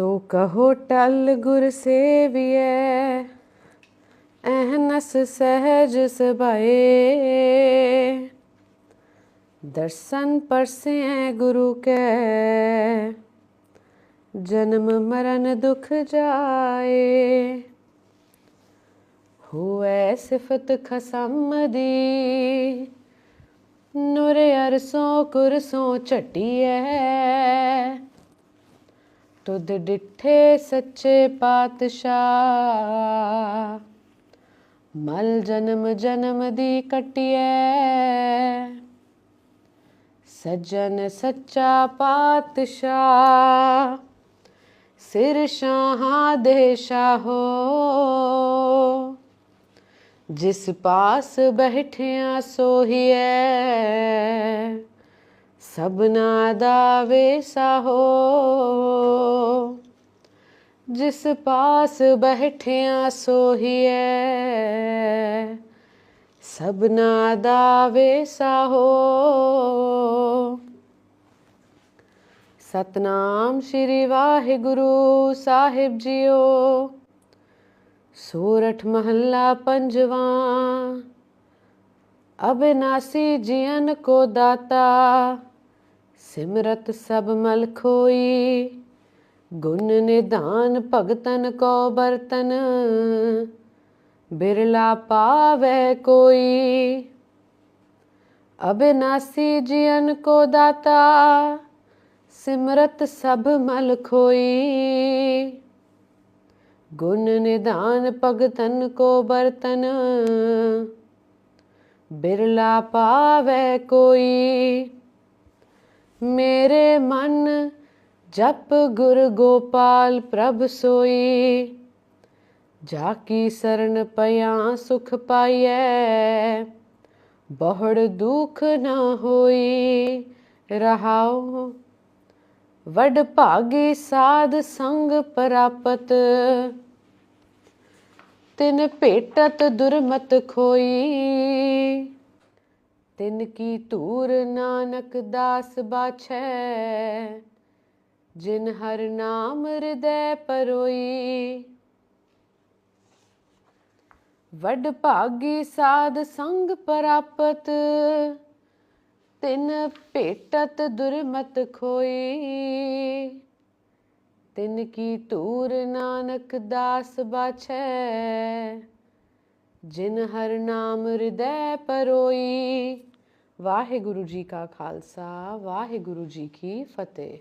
ਸੋ ਕਹੋ ਟਲ ਗੁਰ ਸੇਵੀਐ ਅਹਨਸ ਸਹਿਜ ਸਭਾਏ। ਦਰਸ਼ਨ ਪਰਸੈ ਗੁਰੂ ਕੈ, ਜਨਮ ਮਰਨ ਦੁਖ ਜਾਏ। ਹੋਐ ਸਿਫਤ ਖਸਮ ਦੀ, ਨੂਰ ਅਰਸੋਂ ਕੁਰਸੋਂ ਝਟੀਐ। ਤੁਧ ਡਿਠੇ ਸੱਚੇ ਪਾਤਸ਼ਾਹ। ਮਲ ਜਨਮ ਜਨਮ ਦੀ ਕਟਿਐ। ਸੱਜਣ ਸੱਚਾ ਪਾਤਸ਼ਾਹ। ਸਿਰ ਸ਼ਾਹਾਂ ਦੇ ਸ਼ਾਹੋ ਜਿਸ ਪਾਸ ਬੈਠਿਆ ਸੋਹੀਐ। ਸਭਨਾ ਦਾ ਵੇਸਾਹੋ ਜਿਸ ਪਾਸ ਬੈਠਿਆ ਸੋਹੀਐ। ਸਭਨਾ ਦਾ ਵੇਸਾਹੋ ਸਤਨਾਮ ਸ੍ਰੀ ਵਾਹਿਗੁਰੂ ਸਾਹਿਬ ਜੀਓ। ਸੂਰਠ ਮਹੱਲਾ ਪੰਜਵਾ। ਅਬਿਨਾਸੀ ਜੀਵਨ ਕੋ ਦਾਤਾ, ਸਿਮਰਤ ਸਭ ਮਲ ਖੋਈ। ਗੁਣ ਨਿਧਾਨ ਭਗਤਨ ਕੋ ਬਰਤਨ ਬਿਰਲਾ ਪਾਵੇ ਕੋਈ। ਅਬਿਨਾਸੀ ਜੀਵਨ ਕੋ ਦਾਤਾ, ਸਿਮਰਤ ਸਭ ਮਲ ਖੋਈ। ਗੁਣ ਨਿਧਾਨ ਭਗਤਨ ਕੋ ਬਰਤਨ ਬਿਰਲਾ ਪਾਵੇ ਕੋਈ। ਮੇਰੇ ਮਨ ਜਪ ਗੁਰ ਗੋਪਾਲ ਪ੍ਰਭ ਸੋਈ, ਜਾ ਕੀ ਸਰਨ ਪਿਆ ਸੁਖ ਪਾਈਐ, ਬਹੁੜ ਦੁਖ ਨਾ ਹੋਈ ਰਹਾਉ। ਵਡ ਭਾਗੀ ਸਾਧ ਸੰਗ ਪ੍ਰਾਪਤ, ਤਿਨ ਭੇਟਤ ਦੁਰਮਤ ਖੋਈ। ਤਿਨ ਕੀ ਧੂਰ ਨਾਨਕ ਦਾਸ ਬਾਛੈ ਜਿਨ ਹਰ ਨਾਮ ਹਿਰਦੈ ਪਰੋਈ। ਵਡ ਭਾਗੀ ਸਾਧ ਸੰਗ ਪ੍ਰਾਪਤ, ਤਿਨ ਭੇਟਤ ਦੁਰਮਤ ਖੋਈ। ਤਿਨ ਕੀ ਤੂਰ ਨਾਨਕ ਦਾਸ ਬਾਛੈ, ਜਿਨ ਹਰ ਨਾਮ ਹਿਰਦੈ ਪਰੋਈ। ਵਾਹਿਗੁਰੂ ਜੀ ਕਾ ਖਾਲਸਾ, ਵਾਹਿਗੁਰੂ ਜੀ ਕੀ ਫਤਿਹ।